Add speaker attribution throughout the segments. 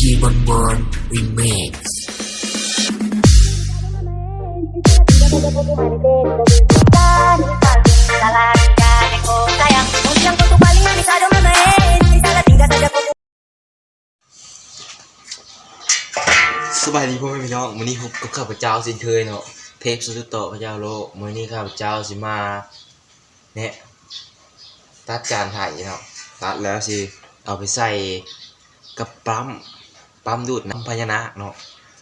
Speaker 1: Gigi Bon Bon Remix
Speaker 2: สบายดีพ่อแม่พี่น้องมื้อนี้พบกับข้าพเจ้าเช่นเคยเนาะเทพสุดโตพระเจ้าโลกมื้อนี้ข้าพเจ้าสิมาเนี่ยตัดจานไถ่เนาะตัดแล้วสิเอาไปใส่กับปั๊ม ปั๊มดูดน้ำพญานาคเนาะ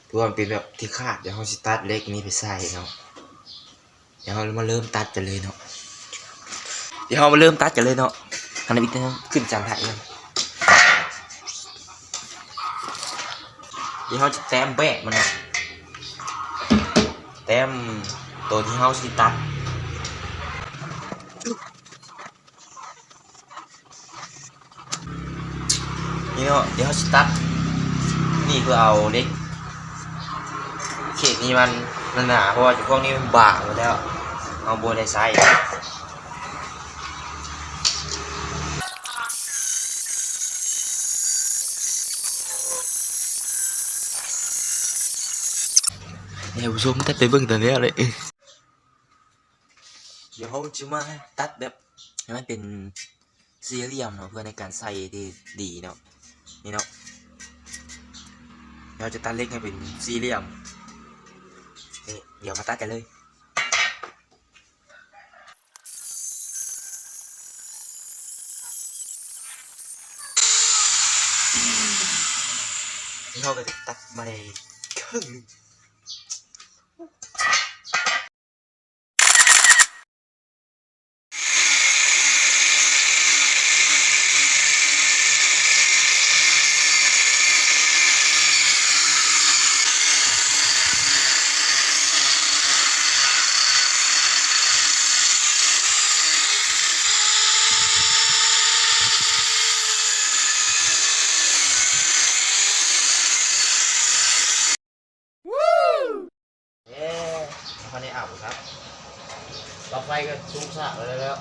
Speaker 2: ถือว่ามันเป็นแบบที่คาดเดี๋ยวเราสิตัดเล็กนี้ไปใส่เนาะเดี๋ยวเรามาเริ่มตัดกันเลยเนาะเดี๋ยวเรามาเริ่มตัดกันเลยเนาะอันนี้นขึ้นจานถ่เลยเดี๋ยวเขาจะแต้มแบกมันเนาะแต้มตัวที่เขาสิตัดนี่เนาะเดี๋ยวเขาสิตัด นี่คือเอาเล็กเขตนี้มันมันหนาเพราะว่าพวกนี้มันบางหมดแล้ว เอาโบนในไซส์เนี่ยผู้ชมตัดไปเบิ่งตอนนี้เลยเดี๋ยวเขาจะมาตัดแบบให้มันเป็นสี่เหลี่ยมเนาะเพื่อในการใส่ที่ดีเนาะนี่เนาะ เราจะตัดเล็กให้เป็นสี่เหลี่ยมนี่เดี๋ยวมาตัดกันเลยนี่เขาก็จะตัดมาในครึ่งหนึ่ง เย้มาในอ่าวครับ ต่อ ไปก็ชุ่มฉะเลยแล้ว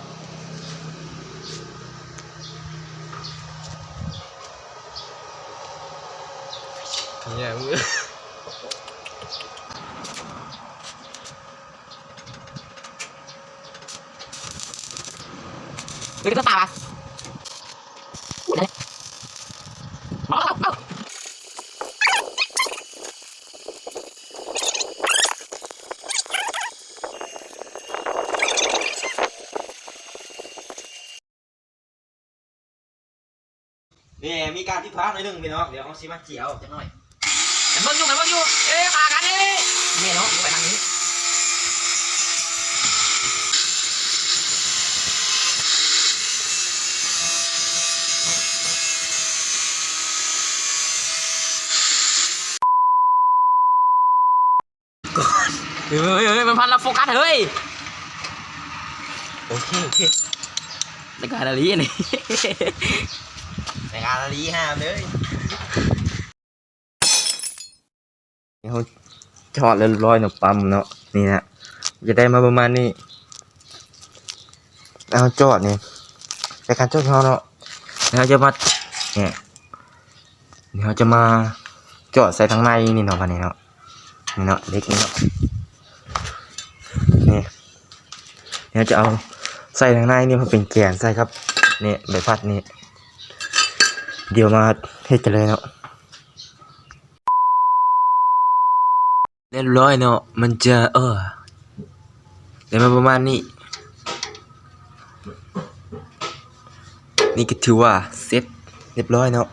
Speaker 3: เนี่ยมึง
Speaker 4: เฮ้ยก็ตาปะมาแล้วมา
Speaker 2: นี่มีการที่พลาดหน่อยหนึ่งพี่น้องเดี๋ยวเอาซิมาเจียวจะหน่อย
Speaker 4: กันเบิ้งอยู่กันเบิ้งอยู่เอ๊ะขากันนี่นี่เนาะไปทางนี้เฮ้ยเฮ้ยเฮ้ยมันพันแล้วโฟกัสเฮ้ย
Speaker 2: โอเคโอเค
Speaker 4: ในการอะไรนี่
Speaker 2: ในการลีห้ามเลยเขาจอดเรียร้อยเนาะปั๊มเนาะนี่นะจะได้มาประมาณนี้เอาจอดนี่ในการจอดเขาเนาะแล้วเขาจะมาเนี่ยเดี๋ยวเขาจะมาจอดใส่ทางในนี่เนาะกันนี้เนาะนี่เนาะเล็กนี่เนาะนี่เดี๋ยวจะเอาใส่ทางในนี่มันเป็นแกนใส่ครับนี่ใบพัดนี่ เดี๋ยวมาเฮ็ดกันเลยเนาะเรียบร้อยเนาะมันจะเออเดี๋ยวมาประมาณนี้ นี่ก็ถือว่าเสร็จเรียบร้อยเนาะ